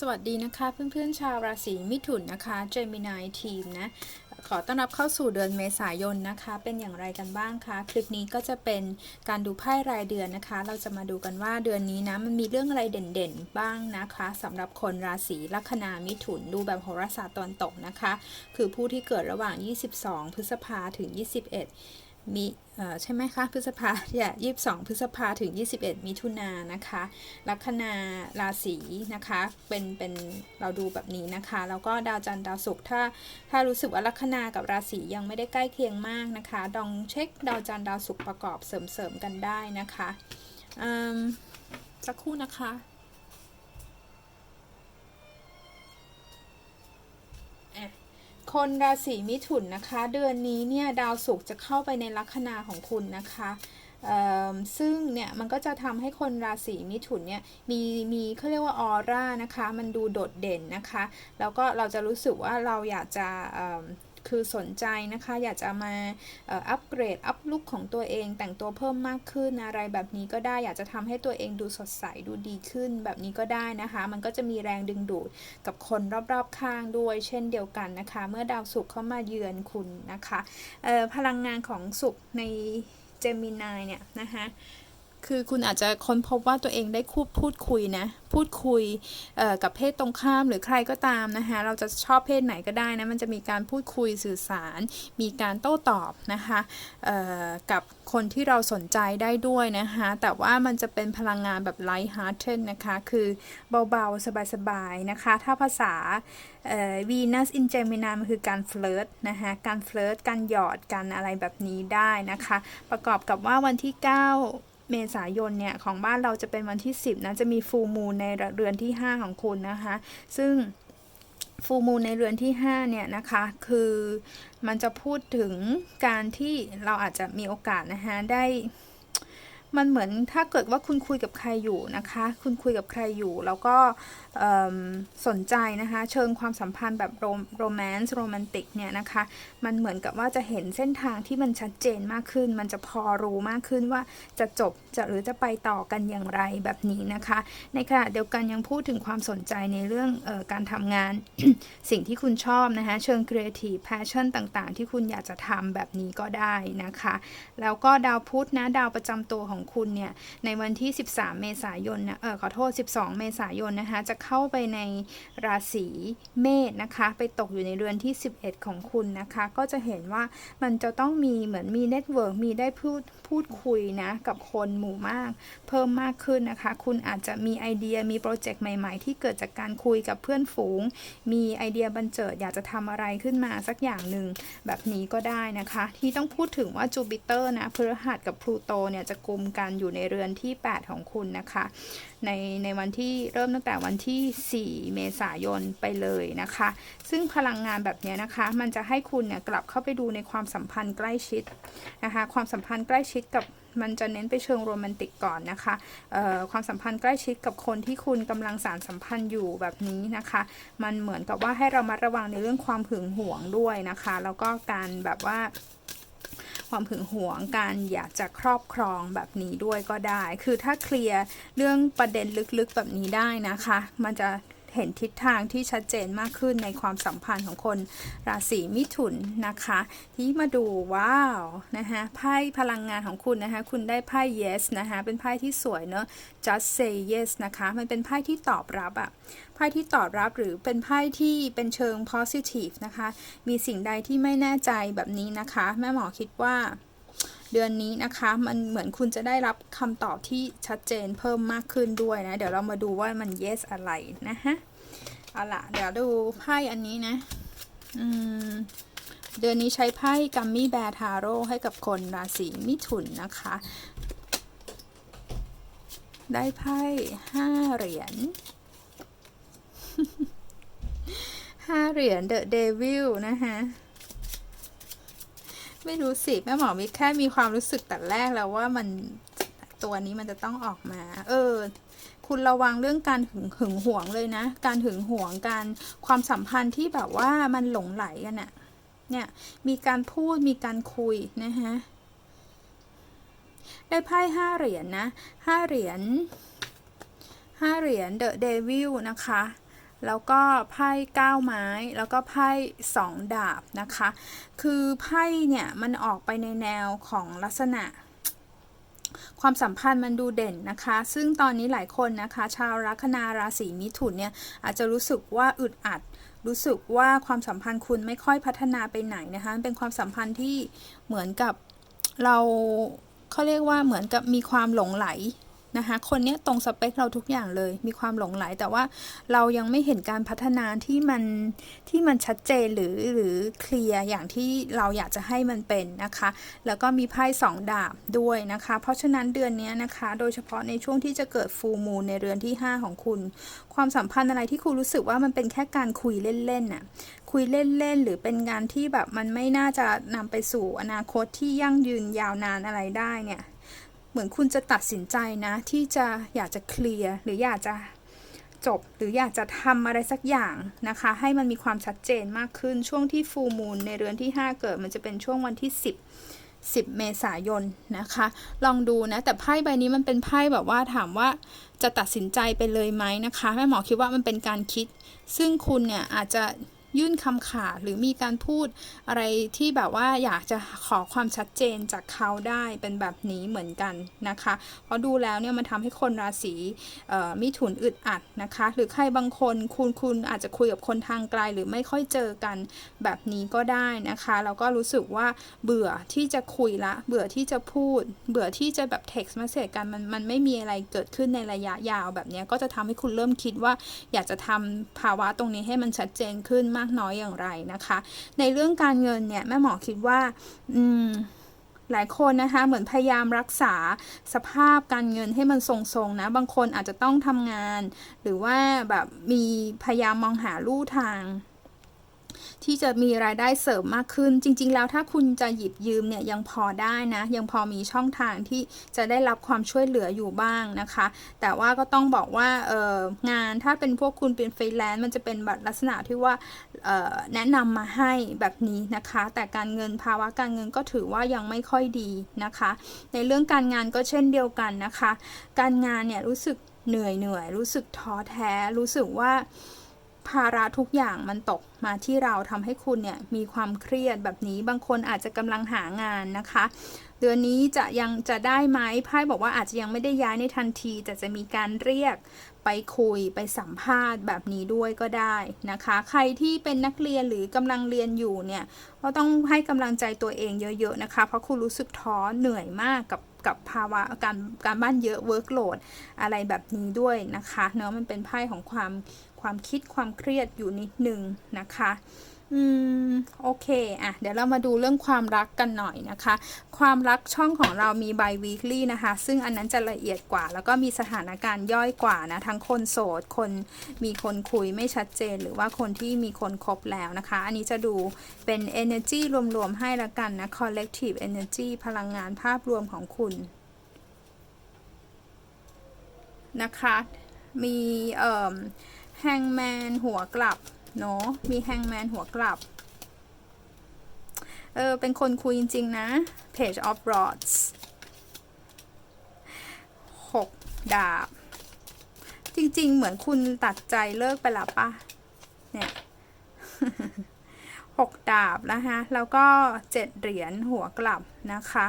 สวัสดีนะคะเพื่อนๆชาวราศีมิถุนนะคะ Gemini Team นะขอต้อนรับเข้าสู่เดือนเมษายนนะคะ เป็นอย่างไรกันบ้างคะคลิปนี้ก็จะเป็นการดูไพ่รายเดือนนะคะ เราจะมาดูกันว่าเดือนนี้นะมันมีเรื่องอะไรเด่นๆบ้างนะคะสำหรับคนราศีลัคนามิถุนดูแบบโหราศาสตร์ตะวันตกนะคะ คือผู้ที่เกิดระหว่าง 22 พฤษภาถึง 21 มีใช่ไหมคะพฤษภาอย่ายี่สิบสองพฤษภาถึง 21 มิถุนานะคะ ลัคนาราศีนะคะ เป็นเป็นเราดูแบบนี้นะคะ แล้วก็ดาวจันทร์ดาวศุกร์ถ้าถ้ารู้สึกว่าลัคนากับราศียังไม่ได้ใกล้เคียงมากนะคะลองเช็คดาวจันทร์ดาวศุกร์ประกอบเสริมๆกันได้นะคะอืมสักครู่นะคะ คนราศีมิถุนนะคะ เดือนนี้เนี่ยดาวศุกร์จะเข้าไปในลัคนาของคุณนะคะซึ่งเนี่ยมันก็จะทำให้คนราศีมิถุนเนี่ยมีมีเขาเรียกว่าออร่านะคะ มันดูโดดเด่นนะคะ แล้วก็เราจะรู้สึกว่าเราอยากจะ คือสนใจนะคะ อยากจะมาอัปเกรด อัพลุคของตัวเอง แต่งตัวเพิ่มมากขึ้นอะไรแบบนี้ก็ได้ อยากจะทำให้ตัวเองดูสดใส ดูดีขึ้น แบบนี้ก็ได้นะคะ มันก็จะมีแรงดึงดูดกับคนรอบๆข้างด้วย เช่นเดียวกันนะคะ เมื่อดาวศุกร์เข้ามาเยือนคุณนะคะ พลังงานของศุกร์ในเจมินายเนี่ยนะคะ คือคุณอาจจะค้นพบว่าตัวเองได้คูดพูดคุยนะ พูดคุยกับเพศตรงข้ามหรือใครก็ตามนะคะ เราจะชอบเพศไหนก็ได้นะ มันจะมีการพูดคุยสื่อสาร มีการโต้ตอบนะคะกับคนที่เราสนใจได้ด้วยนะคะ แต่ว่ามันจะเป็นพลังงานแบบ light hearted นะคะ คือเบาๆ สบายๆ นะคะ ถ้าภาษาวีนัสอินเจมินามันคือการเฟลิร์ตนะคะการเฟลิร์ตการหยอดกันอะไรแบบนี้ได้นะคะ ประกอบกับว่าวันที่ 9 เมษายนเนี่ยของบ้านเราจะเป็นวันที่ 10นะจะมีฟูมูลในเรือนที่ 5 ของคุณนะคะ ซึ่งฟูมูลในเรือนที่ 5 เนี่ยนะคะ คือมันจะพูดถึงการที่เราอาจจะมีโอกาสนะคะได้ มันเหมือนถ้าเกิดว่าคุณคุยกับใครอยู่นะคะ คุณคุยกับใครอยู่ แล้วก็สนใจนะคะ เชิงความสัมพันธ์แบบโรแมนต์โรแมนติกเนี่ยนะคะ มันเหมือนกับว่าจะเห็นเส้นทางที่มันชัดเจนมากขึ้น มันจะพอรู้มากขึ้นว่าจะจบจะหรือจะไปต่อกันอย่างไรแบบนี้นะคะ ในขณะเดียวกันยังพูดถึงความสนใจในเรื่องออการทำงาน สิ่งที่คุณชอบนะคะ เชิง creative passion ต่างๆ ที่คุณอยากจะทำแบบนี้ก็ได้นะคะ แล้วก็ดาวพุธนะดาวประจำตัวของคุณเนี่ยในวันที่ 13 เมษายนนะเออขอโทษ 12 เมษายนนะคะจะเข้าไปในราศีเมษนะคะ ไปตกอยู่ในเรือนที่ 11 ของคุณนะคะ ก็จะเห็นว่ามันจะต้องมีเหมือนมีเน็ตเวิร์กมีได้พูดพูดคุยนะกับคนหมู่มาก เพิ่มมากขึ้นนะคะ คุณอาจจะมีไอเดียมีโปรเจกต์ใหม่ ๆ ที่เกิดจากการคุยกับเพื่อนฝูง มีไอเดียบันเจิดอยากจะทำอะไรขึ้นมาสักอย่างหนึ่งแบบนี้ก็ได้นะคะ ที่ต้องพูดถึงว่าจูปิเตอร์นะพฤหัสกับพลูโตเนี่ยจะกลุ่มกันอยู่ในเรือนที่ 8 ของคุณนะคะ ในในวันที่เริ่มตั้งแต่วันที่ 4 เมษายนไปเลยนะคะ ซึ่งพลังงานแบบนี้นะคะ มันจะให้คุณเนี่ยกลับเข้าไปดูในความสัมพันธ์ใกล้ชิดนะคะ ความสัมพันธ์ใกล้ชิดกับมันจะเน้นไปเชิงโรแมนติกก่อนนะคะ ความสัมพันธ์ใกล้ชิดกับคนที่คุณกำลังสารสัมพันธ์อยู่แบบนี้นะคะ มันเหมือนกับว่าให้เรามาระวังในเรื่องความหึงหวงด้วยนะคะ แล้วก็การแบบว่า ความหึงหวงการอยากจะครอบครองแบบนี้ด้วยก็ได้ คือถ้าเคลียร์เรื่องประเด็นลึกๆแบบนี้ได้นะคะ มันจะ เห็นทิศทางที่ชัดเจนมากขึ้นในความสัมพันธ์ของคนราศีมิถุนนะคะที่มาดูว้าวนะคะไพ่พลังงานของคุณนะคะคุณได้ไพ่ yes นะคะเป็นไพ่ที่สวยเนอะ just say yes นะคะมันเป็นไพ่ที่ตอบรับอะไพ่ที่ตอบรับหรือเป็นไพ่ที่เป็นเชิง positive นะคะ มีสิ่งใดที่ไม่แน่ใจแบบนี้นะคะ แม่หมอคิดว่า เดือนนี้นะคะ มันเหมือนคุณจะได้รับคำตอบที่ชัดเจนเพิ่มมากขึ้นด้วยนะ เดี๋ยวเรามาดูว่ามัน yes อะไรนะฮะ เอาล่ะเดี๋ยวดูไพ่อันนี้นะ อืม เดือนนี้ใช้ไพ่กัมมี่แบร์ทาโร่ให้กับคนราศีมิถุนนะคะ ได้ไพ่ห้าเหรียญห้าเหรียญเดอะเดวิลนะคะ ไม่รู้สิ แม่หมอมีแค่มีความรู้สึกแต่แรกแล้วว่ามันตัวนี้มันจะต้องออกมา เออ คุณระวังเรื่องการหึงหึงหวงเลยนะ การหึงหวงการความสัมพันธ์ที่แบบว่ามันหลงไหลกันอะเนี่ย มีการพูดมีการคุยนะฮะได้ไพ่ห้าเหรียญนนะห้าเหรียญห้าเหรียญเดอะเดวิลนะคะ แล้วก็ไพ่เก้าไม้ แล้วก็ไพ่สองดาบนะคะ คือไพ่เนี่ยมันออกไปในแนวของลักษณะ ความสัมพันธ์มันดูเด่นนะคะ ซึ่งตอนนี้หลายคนนะคะ ชาวลัคนาราศีมิถุนเนี่ยอาจจะรู้สึกว่าอึดอัดรู้สึกว่าความสัมพันธ์คุณไม่ค่อยพัฒนาไปไหนนะคะเป็นความสัมพันธ์ที่เหมือนกับเราเขาเรียกว่าเหมือนกับมีความหลงไหล นะคะ คนเนี้ยตรงสเปคเราทุกอย่างเลย มีความหลงไหล แต่ว่าเรายังไม่เห็นการพัฒนาที่มันที่มันชัดเจนหรือหรือเคลียร์อย่างที่เราอยากจะให้มันเป็นนะคะ แล้วก็มีไพ่สองดาบด้วยนะคะ เพราะฉะนั้นเดือนนี้นะคะ โดยเฉพาะในช่วงที่จะเกิดฟูมูลในเรือนที่ 5 ของคุณ ความสัมพันธ์อะไรที่คุณรู้สึกว่ามันเป็นแค่การคุยเล่นๆน่ะคุยเล่นๆหรือเป็นงานที่แบบมันไม่น่าจะนำไปสู่อนาคตที่ยั่งยืนยาวนานอะไรได้เนี่ย เหมือนคุณจะตัดสินใจนะ ที่จะอยากจะเคลียร์หรืออยากจะจบ หรืออยากจะทำอะไรสักอย่างนะคะ ให้มันมีความชัดเจนมากขึ้นช่วงที่ฟูมูลในเรือนที่ 5 เกิดมันจะเป็นช่วงวันที่ 10 10 เมษายนนะคะ ลองดูนะ แต่ไพ่ใบนี้มันเป็นไพ่แบบว่าถามว่าจะตัดสินใจไปเลยไหมนะคะ แม่หมอคิดว่ามันเป็นการคิด ซึ่งคุณเนี่ยอาจจะ ยื่นคำขาดหรือมีการพูดอะไรที่แบบว่าอยากจะขอความชัดเจนจากเขาได้เป็นแบบนี้เหมือนกันนะคะ เพราะดูแล้วเนี่ยมันทำให้คนราศีมิถุนอึดอัดนะคะ หรือใครบางคนคุณคุณอาจจะคุยกับคนทางไกลหรือไม่ค่อยเจอกันแบบนี้ก็ได้นะคะแล้วก็รู้สึกว่าเบื่อที่จะคุยละ เบื่อที่จะพูด เบื่อที่จะแบบ text message กันมันมันไม่มีอะไรเกิดขึ้นในระยะยาวแบบนี้ก็จะทำให้คุณเริ่มคิดว่าอยากจะทำภาวะตรงนี้ให้มันชัดเจนขึ้นมากน้อยอย่างไรนะคะ ในเรื่องการเงินเนี่ยแม่หมอคิดว่า อืมหลายคนนะคะเหมือนพยายามรักษาสภาพการเงินให้มันทรงๆนะ บางคนอาจจะต้องทำงาน หรือว่าแบบมีพยายามมองหาลู่ทาง ที่จะมีรายได้เสริมมากขึ้น จริง ๆ แล้วถ้าคุณจะหยิบยืมเนี่ยยังพอได้นะ ยังพอมีช่องทางที่จะได้รับความช่วยเหลืออยู่บ้างนะคะ แต่ว่าก็ต้องบอกว่าเอองานถ้าเป็นพวกคุณเป็นฟรีแลนซ์มันจะเป็นแบบลักษณะที่ว่าเออแนะนำมาให้แบบนี้นะคะ แต่การเงินภาวะการเงินก็ถือว่ายังไม่ค่อยดีนะคะ ในเรื่องการงานก็เช่นเดียวกันนะคะ การงานเนี่ยรู้สึกเหนื่อยเหนื่อยรู้สึกท้อแท้รู้สึกว่า ภาระทุกอย่างมันตกมาที่เราทำให้คุณเนี่ยมีความเครียดแบบนี้บางคนอาจจะกำลังหางานนะคะ เดือนนี้จะยังจะได้ไหมไพ่บอกว่าอาจจะยังไม่ได้ย้ายในทันที แต่จะมีการเรียกไปคุยไปสัมภาษณ์แบบนี้ด้วยก็ได้นะคะ ใครที่เป็นนักเรียนหรือกำลังเรียนอยู่เนี่ยก็ต้องให้กำลังใจตัวเองเยอะๆนะคะ เพราะคุณรู้สึกท้อเหนื่อยมากกับกับภาวะการการบ้านเยอะ workload อะไรแบบนี้ด้วยนะคะเนาะมันเป็นไพ่ของความ ความคิดความเครียดอยู่นิดนึงนะคะ อืม โอเค อะ เดี๋ยวเรามาดูเรื่องความรักกันหน่อยนะคะ ความรักช่องของเรามี by weekly นะคะ ซึ่งอันนั้นจะละเอียดกว่า แล้วก็มีสถานการณ์ย่อยกว่านะ ทั้งคนโสด คนมีคนคุยไม่ชัดเจน หรือว่าคนที่มีคนคบแล้วนะคะ อันนี้จะดูเป็น energy รวมๆให้ละกันนะ collective energy พลังงานภาพรวมของคุณนะคะ มีเอ่อ แฮงแมนหัวกลับเนาะมีแฮงแมนหัวกลับ เออ เป็นคนคุยจริง ๆ นะ Page of Rods หกดาบ จริง ๆ เหมือนคุณตัดใจเลิกไปล้วปะเนี่ยหกดาบนะคะ แล้วก็เจ็ดเหรียญหัวกลับนะคะ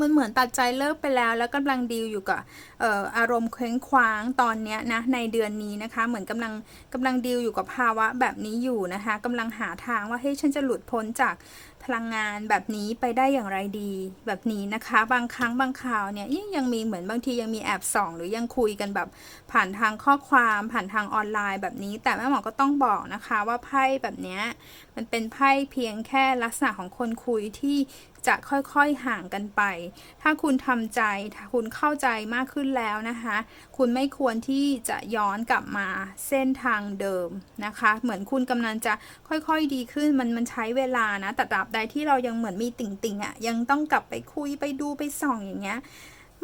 มันเหมือนตัดใจเลิกไปแล้ว แล้วกำลังดีลอยู่กับอออารมณ์เคว้งคว้างตอนเนี้ยนะในเดือนนี้นะคะ เหมือนกำลังกำลังดีลอยู่กับภาวะแบบนี้อยู่นะคะ กำลังหาทางว่าเฮ้ยฉันจะหลุดพ้นจาก พลังงานแบบนี้ไปได้อย่างไรดี แบบนี้นะคะ บางครั้งบางข่าวเนี่ยยังยังมีเหมือนบางทียังมีแอบส่อง หรือยังคุยกันแบบผ่านทางข้อความผ่านทางออนไลน์แบบนี้ แต่แม่หมอก็ต้องบอกนะคะว่าไพ่แบบนี้มันเป็นไพ่เพียงแค่ลักษณะของคนคุยที่จะค่อยๆห่างกันไป ถ้าคุณทำใจ ถ้าคุณเข้าใจมากขึ้นแล้วนะคะ คุณไม่ควรที่จะย้อนกลับมาเส้นทางเดิมนะคะ เหมือนคุณกำลังจะค่อยๆดีขึ้น มันมันใช้เวลานะ แต่ตราบดที่เรายังเหมือนมีติ่งๆอะ่ะยังต้องกลับไปคุยไปดูไปส่องอย่างเงี้ย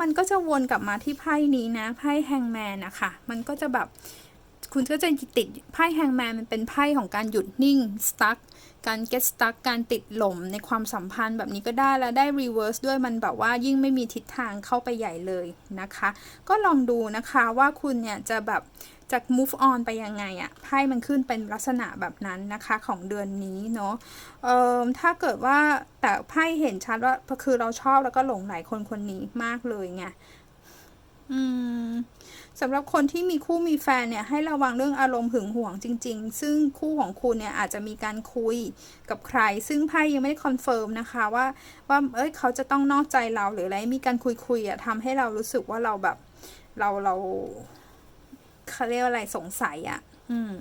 มันก็จะวนกลับมาที่ไพ่นี้นะไพ่แฮงแมนนะคะมันก็จะแบบคุณก็จะติดไพ่แฮงแมนมันเป็นไพ่ของการหยุดนิ่ง stuck การ get stuck การติดหล่มในความสัมพันธ์แบบนี้ก็ได้แล้วได้ reverse ด้วยมันแบบว่ายิ่งไม่มีทิศทางเข้าไปใหญ่เลยนะคะ ก็ลองดูนะคะว่าคุณเนี่ยจะแบบ จะ move on ไปยังไงอะไพ่มันขึ้นเป็นลักษณะแบบนั้นนะคะของเดือนนี้เนาะเอ่อถ้าเกิดว่าแต่ไพ่เห็นชัดว่าคือเราชอบแล้วก็หลงไหลคนคนนี้มากเลยไงอืมสำหรับคนที่มีคู่มีแฟนเนี่ยให้ระวังเรื่องอารมณ์หึงหวงจริง ๆ ซึ่งคู่ของคุณเนี่ยอาจจะมีการคุยกับใคร ซึ่งไพ่ยังไม่ได้คอนเฟิร์มนะคะว่าว่าเอ้ยเขาจะต้องนอกใจเราหรืออะไรมีการคุยคุยๆอะทำให้เรารู้สึกว่าเราแบบ เราเรา เขาเรียกอะไรสงสัยอะอืม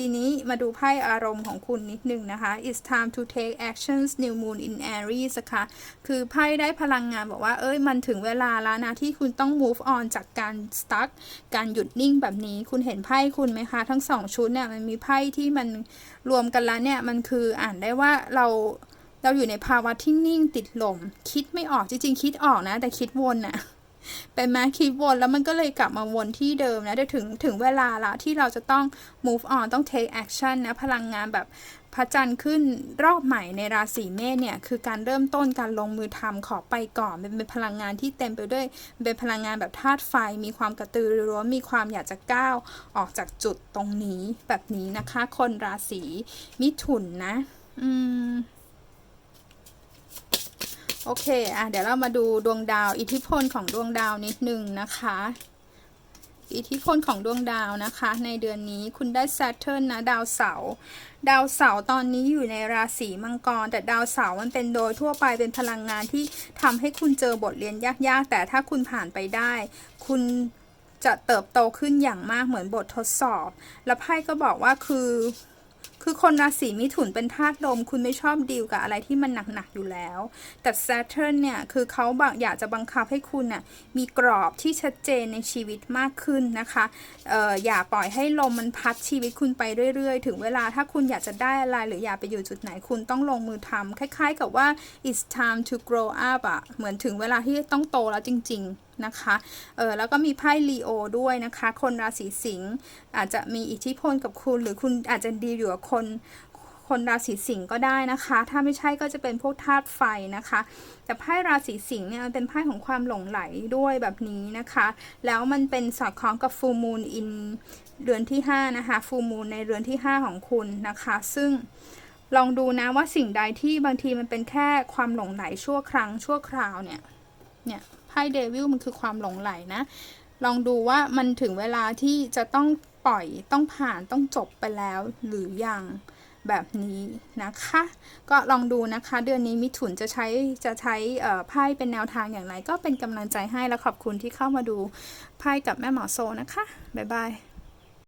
ทีนี้มาดูไพ่อารมณ์ของคุณนิดนึงนะคะ it's time to take actions new moon in Aries นะคะคือไพ่ได้พลังงานบอกว่า เอ้ย มันถึงเวลาแล้วนะ ที่คุณต้อง move on จากการ stuck การหยุดนิ่งแบบนี้ คุณเห็นไพ่คุณไหมคะ ทั้งสองชุดเนี่ย มันมีไพ่ที่มันรวมกันแล้วเนี่ย มันคืออ่านได้ว่าเราเราอยู่ในภาวะที่นิ่งติดลม คิดไม่ออกจริงๆ คิดออกนะ แต่คิดวนน่ะ เป็นไหมคิดวนแล้วมันก็เลยกลับมาวนที่เดิมนะเดี๋ยวถึงถึงเวลาละที่เราจะต้อง move on ต้อง take action นะ พลังงานแบบพระจันทร์ขึ้นรอบใหม่ในราศีเมษเนี่ย คือการเริ่มต้นการลงมือทำขอไปก่อนเป็นเป็นพลังงานที่เต็มไปด้วยเป็นพลังงานแบบธาตุไฟ มีความกระตือรือร้นมีความอยากจะก้าวออกจากจุดตรงนี้แบบนี้นะคะ คนราศีมิถุนนะ อืม โอเค อะ เดี๋ยวเรามาดูดวงดาว อิทธิพลของดวงดาวนิดนึงนะคะ อิทธิพลของดวงดาวนะคะ ในเดือนนี้คุณได้ Saturn นะ ดาวเสาร์ดาวเสาร์ตอนนี้อยู่ในราศีมังกร แต่ดาวเสาร์มันเป็นโดยทั่วไปเป็นพลังงานที่ทำให้คุณเจอบทเรียนยากๆ แต่ถ้าคุณผ่านไปได้ คุณจะเติบโตขึ้นอย่างมากเหมือนบททดสอบ แล้วไพ่ก็บอกว่าคือ คือคนราศีมิถุนเป็นธาตุลม คุณไม่ชอบดีลกับอะไรที่มันหนักๆอยู่แล้ว แต่ Saturn เนี่ยคือเขาอยากจะบังคับให้คุณน่ะมีกรอบที่ชัดเจนในชีวิตมากขึ้นนะคะอออย่าปล่อยให้ลมมันพัดชีวิตคุณไปเรื่อยๆ ถึงเวลาถ้าคุณอยากจะได้อะไรหรืออยากไปอยู่จุดไหนคุณต้องลงมือทำคล้ายๆ กับว่า it's time to grow up อะเหมือนถึงเวลาที่ต้องโตแล้วจริง ๆ นะคะเออแล้วก็มีไพ่ลีโอด้วยนะคะ คนราศีสิงห์อาจจะมีอิทธิพลกับคุณ หรือคุณอาจจะดีอยู่กับคนคนราศีสิงห์ก็ได้นะคะ ถ้าไม่ใช่ก็จะเป็นพวกธาตุไฟนะคะ แต่ไพ่ราศีสิงห์เนี่ยมันเป็นไพ่ของความหลงไหลด้วยแบบนี้นะคะ แล้วมันเป็นสอดคล้องกับฟูมูลอินเดือนที่ 5 นะคะ ฟูมูลในเรือนที่ 5 ของคุณนะคะ ซึ่งลองดูนะว่าสิ่งใดที่บางทีมันเป็นแค่ความหลงไหลชั่วครั้งชั่วคราวเนี่ย เนี่ยไพ่เดวิลมันคือความหลงไหลนะ ลองดูว่ามันถึงเวลาที่จะต้องปล่อยต้องผ่านต้องจบไปแล้วหรือยังแบบนี้นะคะ ก็ลองดูนะคะ เดือนนี้มิถุนจะใช้จะใช้ไพ่เป็นแนวทางอย่างไร ก็เป็นกำลังใจให้และขอบคุณที่เข้ามาดูไพ่กับแม่หมอโซนะคะ บ๊ายบาย